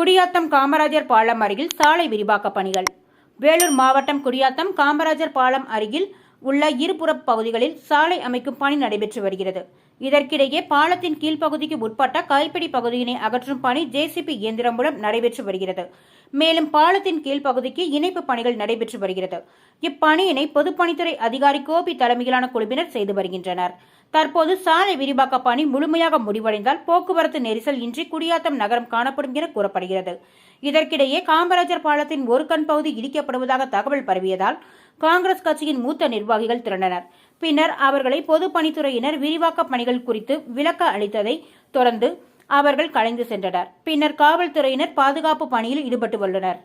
குடியாத்தம் காமராஜர் பாலம் அருகில் சாலை விரிவாக்க பணிகள். வேலூர் மாவட்டம் குடியாத்தம் காமராஜர் பாலம் அருகில் உள்ள இருபுற பகுதிகளில் சாலை அமைக்கும் பணி நடைபெற்று வருகிறது. இதற்கிடையே பாலத்தின் கீழ்ப்பகுதிக்கு உட்பட்ட கைப்பிடி பகுதியினை அகற்றும் பணி ஜேசிபி இயந்திரம் மூலம் நடைபெற்று வருகிறது. மேலும் பாலத்தின் கீழ்ப்பகுதிக்கு இணைப்பு பணிகள் நடைபெற்று வருகிறது. இப்பணியினை பொதுப்பணித்துறை அதிகாரி கோபி தலைமையிலான குழுவினர் செய்து வருகின்றனர். தற்போது சாலை விரிவாக்க பணி முழுமையாக முடிவடைந்தால் போக்குவரத்து நெரிசல் இன்றி குடியாத்தம் நகரம் காணப்படும் என கூறப்படுகிறது. இதற்கிடையே காமராஜர் பாலத்தின் ஒரு கண் பகுதி இடிக்கப்படுவதாக தகவல் பரவியதால் காங்கிரஸ் கட்சியின் மூத்த நிர்வாகிகள் திரண்டனர். பின்னர் அவர்களை பொதுப்பணித்துறையினர் விரிவாக்க பணிகள் குறித்து விளக்க அளித்ததை தொடர்ந்து அவர்கள் கலைந்து சென்றனர். பின்னர் காவல்துறையினர் பாதுகாப்பு பணியில் ஈடுபட்டு உள்ளனர்